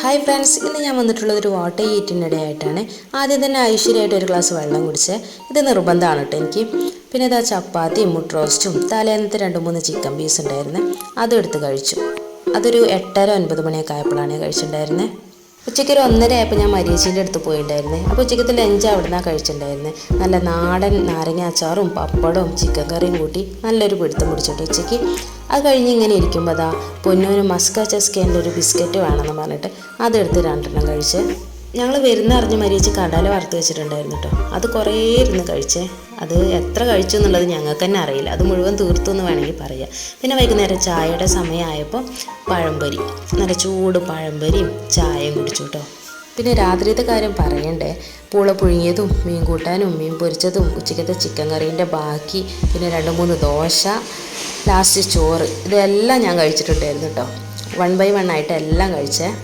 Hi friends ഇന്ന് ഞാൻ വന്നിട്ടുള്ളത് ഒരു വാട്ടർ ഈറ്റിനിടെ ആയിട്ടാണ് ആദ്യം തന്നെ ഐശ്വര്യമായിട്ട് ഒരു ഗ്ലാസ് വെള്ളം കുടിച്ച്. ഇത് നിർബന്ധമാണ് കേട്ടോ എനിക്ക്. പിന്നെ ഇതാ ചപ്പാത്തിയും മുട്ട റോസ്റ്റും തലേന്നത്തെ രണ്ട് മൂന്ന് ചിക്കൻ പീസ് ഉണ്ടായിരുന്നു. അതും എടുത്ത് കഴിച്ചു. അതൊരു എട്ടര ഒൻപത് മണിയൊക്കെ ആയപ്പോഴാണ് കഴിച്ചിട്ടുണ്ടായിരുന്നത് ഉച്ചയ്ക്ക് ഒരു ഒന്നര ആയപ്പോൾ ഞാൻ മരിയേച്ചീന്റെ അടുത്ത് പോയിട്ടുണ്ടായിരുന്നേ. അപ്പോൾ ഉച്ചയ്ക്കത്തെ ലഞ്ച് അവിടെ നിന്നാണ് കഴിച്ചിട്ടുണ്ടായിരുന്നത് നല്ല നാടൻ നാരങ്ങ അച്ചാറും പപ്പടവും ചിക്കൻ കറിയും കൂട്ടി നല്ലൊരു പിടുത്തം പിടിച്ചിട്ട് ഉച്ചയ്ക്ക്. അത് കഴിഞ്ഞ് ഇങ്ങനെ ഇരിക്കുമ്പോൾ അതാ പൊന്നൂന് മസ്ക ചസ്കേന്റെ ഒരു ബിസ്ക്കറ്റ് വേണമെന്ന് പറഞ്ഞിട്ട് അതെടുത്ത് രണ്ടെണ്ണം കഴിച്ച് ഞങ്ങൾ വരുന്ന അറിഞ്ഞ് മരിയേച്ചി കടല വറുത്ത് വെച്ചിട്ടുണ്ടായിരുന്നു കേട്ടോ അത് കുറേ ഇരുന്ന് കഴിച്ചേ. അത് എത്ര കഴിച്ചു എന്നുള്ളത് ഞങ്ങൾക്ക് തന്നെ അറിയില്ല. അത് മുഴുവൻ തീർത്തു എന്ന് വേണമെങ്കിൽ പറയാം. പിന്നെ വൈകുന്നേരം ചായയുടെ സമയമായപ്പോൾ പഴംപൊരി. നല്ല ചൂട് പഴംപൊരിയും ചായയും കുടിച്ചു കേട്ടോ പിന്നെ രാത്രിയത്തെ കാര്യം പറയണ്ടേ. പൂള പുഴുങ്ങിയതും മീൻ കൂട്ടാനും മീൻ പൊരിച്ചതും ഉച്ചക്കത്തെ ചിക്കൻ കറീന്റെ ബാക്കി പിന്നെ രണ്ട് മൂന്ന് ദോശ ലാസ്റ്റ് ചോറ്. ഇതെല്ലാം ഞാൻ കഴിച്ചിട്ടുണ്ടായിരുന്നു കേട്ടോ. വൺ ബൈ വൺ ആയിട്ട് എല്ലാം കഴിച്ചേ.